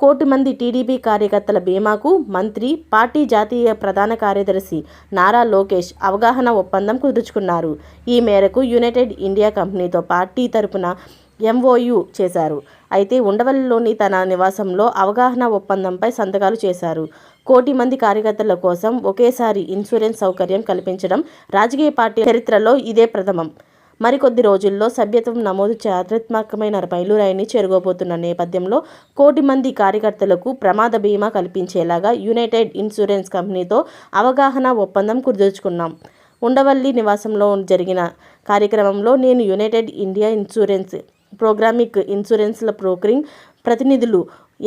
కోటి మంది టీడీపీ కార్యకర్తల బీమాకు మంత్రి పార్టీ జాతీయ ప్రధాన కార్యదర్శి నారా లోకేష్ అవగాహన ఒప్పందం కుదుర్చుకున్నారు. ఈ మేరకు యునైటెడ్ ఇండియా కంపెనీతో పార్టీ తరపున ఎంఓయు చేశారు. అయితే ఉండవల్లిలోని తన నివాసంలో అవగాహన ఒప్పందంపై సంతకాలు చేశారు. కోటి మంది కార్యకర్తల కోసం ఒకేసారి ఇన్సూరెన్స్ సౌకర్యం కల్పించడం రాజకీయ పార్టీ చరిత్రలో ఇదే ప్రథమం. మరికొద్ది రోజుల్లో సభ్యత్వం నమోదు చారిత్రాత్మకమైన మైలురాయిని చేరుకోబోతున్న నేపథ్యంలో కోటి మంది కార్యకర్తలకు ప్రమాద బీమా కల్పించేలాగా యునైటెడ్ ఇన్సూరెన్స్ కంపెనీతో అవగాహన ఒప్పందం కుదుర్చుకున్నాం. ఉండవల్లి నివాసంలో జరిగిన కార్యక్రమంలో నేను యునైటెడ్ ఇండియా ఇన్సూరెన్స్ ప్రోగ్రామిక్ ఇన్సూరెన్స్ల బ్రోకరింగ్ ప్రతినిధులు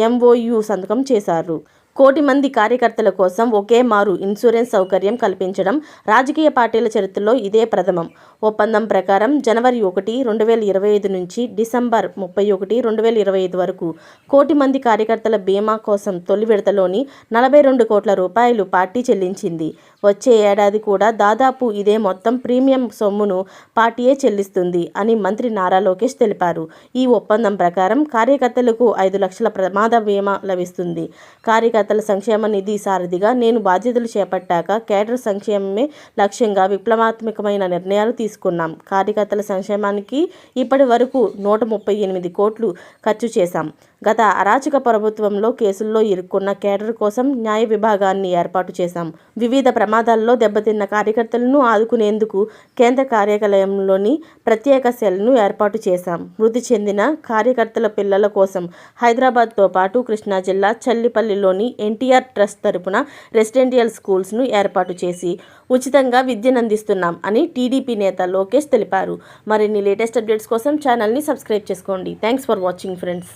ఎంఓయు సంతకం చేశారు. కోటి మంది కార్యకర్తల కోసం ఒకే మారు ఇన్సూరెన్స్ సౌకర్యం కల్పించడం రాజకీయ పార్టీల చరిత్రలో ఇదే ప్రథమం. ఒప్పందం ప్రకారం జనవరి ఒకటి రెండు వేల ఇరవై ఐదు నుంచి డిసెంబర్ ముప్పై ఒకటి రెండు వేల ఇరవై ఐదు వరకు కోటి మంది కార్యకర్తల బీమా కోసం తొలి విడతలోని నలభై రెండు కోట్ల రూపాయలు పార్టీ చెల్లించింది. వచ్చే ఏడాది కూడా దాదాపు ఇదే మొత్తం ప్రీమియం సొమ్మును పార్టీయే చెల్లిస్తుంది అని మంత్రి నారా లోకేష్ తెలిపారు. ఈ ఒప్పందం ప్రకారం కార్యకర్తలకు ఐదు లక్షల ప్రమాద బీమా లభిస్తుంది. కార్యకర్త కార్యకర్తల సంక్షేమ నిధి సారథిగా నేను బాధ్యతలు చేపట్టాక కేడర్ సంక్షేమమే లక్ష్యంగా విప్లవాత్మకమైన నిర్ణయాలు తీసుకున్నాం. కార్యకర్తల సంక్షేమానికి ఇప్పటి వరకు నూట ముప్పై ఎనిమిది కోట్లు ఖర్చు చేశాం. గత అరాచక ప్రభుత్వంలో కేసుల్లో ఇరుక్కున్న కేడర్ కోసం న్యాయ విభాగాన్ని ఏర్పాటు చేశాం. వివిధ ప్రమాదాల్లో దెబ్బతిన్న కార్యకర్తలను ఆదుకునేందుకు కేంద్ర కార్యాలయంలోని ప్రత్యేక సెల్ను ఏర్పాటు చేశాం. మృతి చెందిన కార్యకర్తల పిల్లల కోసం హైదరాబాద్తో పాటు కృష్ణా జిల్లా చల్లిపల్లిలోని ఎన్టీఆర్ ట్రస్ట్ తరపున రెసిడెంటియల్ స్కూల్స్ను ఏర్పాటు చేసి ఉచితంగా విద్యనందిస్తున్నాం అని టీడీపీ నేత లోకేష్ తెలిపారు. మరిన్ని లేటెస్ట్ అప్డేట్స్ కోసం ఛానల్ని సబ్స్క్రైబ్ చేసుకోండి. Thanks for watching friends.